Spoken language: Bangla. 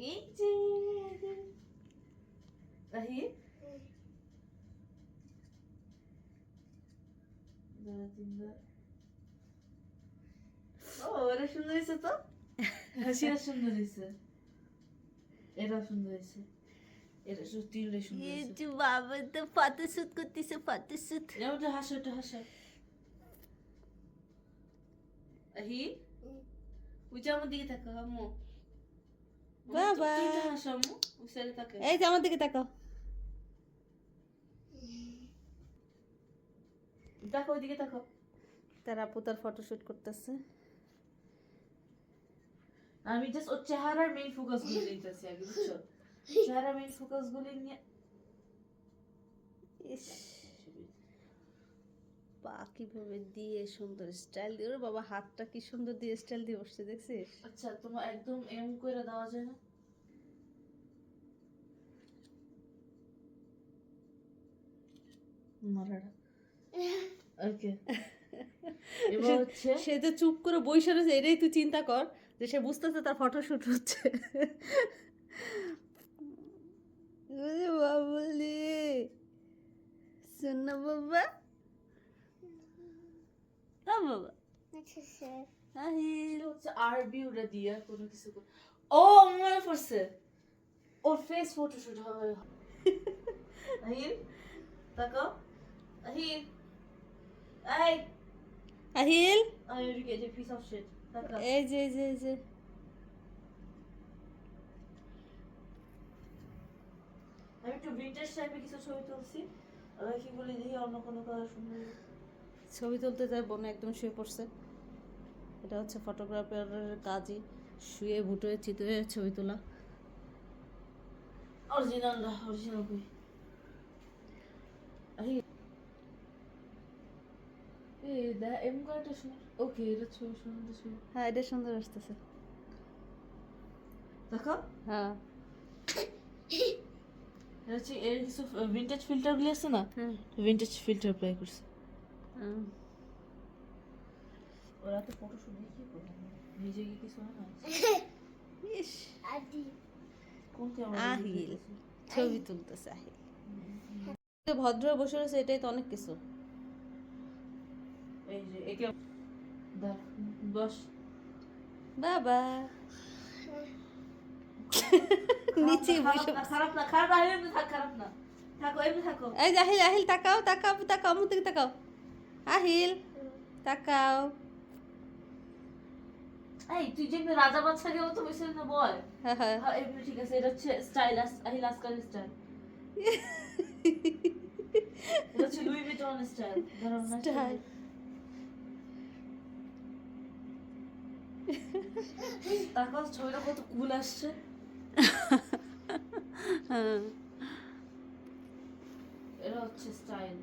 এই যে রাহি দাঁড়া, তিনবার। ও এটা সুন্দর হয়েছে তো হাসিটা সুন্দর হয়েছে এটা সুন্দর হয়েছে এটা সত্যি সুন্দর হয়েছে যে বাবা তো ফটো শুট করতেছে ফটো শুট ওটা হাসো ওটা হাসো আহি ওই যে আমার দিকে তাকাও আম্মু বাবা। এই যে আমার দিকে তাকাও দেখো ওইদিকে দেখো তার আপু তার ফটো শুট করতেছে আমি জাস্ট ওর চেহারার মেইন ফোকাসগুলো নিতেছি আগে বুঝছ চেহারার মেইন ফোকাসগুলো নিয়ে ইস পা কীভাবে দিয়ে সুন্দর স্টাইল দিয়ে ওরে বাবা হাতটা কি সুন্দর দিয়ে স্টাইল দিয়ে বসছে দেখছিস? আচ্ছা তোমার একদম এম করে দেওয়া যায় না? ওকে সে যে চুপ করে বইসা রয়েছে এটাই তুই চিন্তা কর যে সে বুঝতেছে তার ফটোশুট হচ্ছে। বাবুলি। শোন না বাবা বাবা আরবি ওটা দিয়ে কোনো কিছু ও মনে পড়ছে ওর ফেস ফটোশুট হবে আহিল তাকাও আহিল এই Ahil I will get a piece of shit তাকাও এই যে যে যে আমি একটু ভিন্টেজ টাইপের কিছু ছবি তুলছি আর কি বলি দেখি অন্য কোনো কালার সুন্দর ছবি তুলতে যায় বোন একদম শুয়ে পড়ছে। এটা হচ্ছে ফটোগ্রাফারের কাজই শুয়ে ভুটোয়ে চিতয়ে ছবি তোলা। অরিজিনাল না অরিজিনাল কই হ্যাঁ এটা সুন্দর আসতেছে। দেখো। হ্যাঁ। হচ্ছে এর কিছু ভিন্টেজ ফিল্টারগুলো আছে না? হ্যাঁ ভিন্টেজ ফিল্টার অ্যাপ্লাই করছে। ওরা তো ফটো শুট দিয়ে করবে নিজে কি কিছু না? ইস। কোন আহিল। ছবি তুলতেছে আহিল। যে ভদ্র বসে রয়েছে এটাই তো অনেক কিছু। এই যে একে বস। বাবা। নিচে বসে খারাপ না খারাপ না থাক খারাপ না। থাকো এমনি থাকো। এই আহিল আহিল তাকাও তাকাও তাকাও আমার দিকে তাকাও। আহিল তাকাও। এই তুই যে রাজা বাচ্চাকে মতো বসে না বল? হ্যাঁ হ্যাঁ। হ্যাঁ ঠিক আছে এটা হচ্ছে স্টাইল আহিল আসকার স্টাইল। এটা হচ্ছে লুই ভিটন স্টাইল না তারপর ছবিটা কত কুল আসছে। হ্যাঁ। এটা হচ্ছে স্টাইল।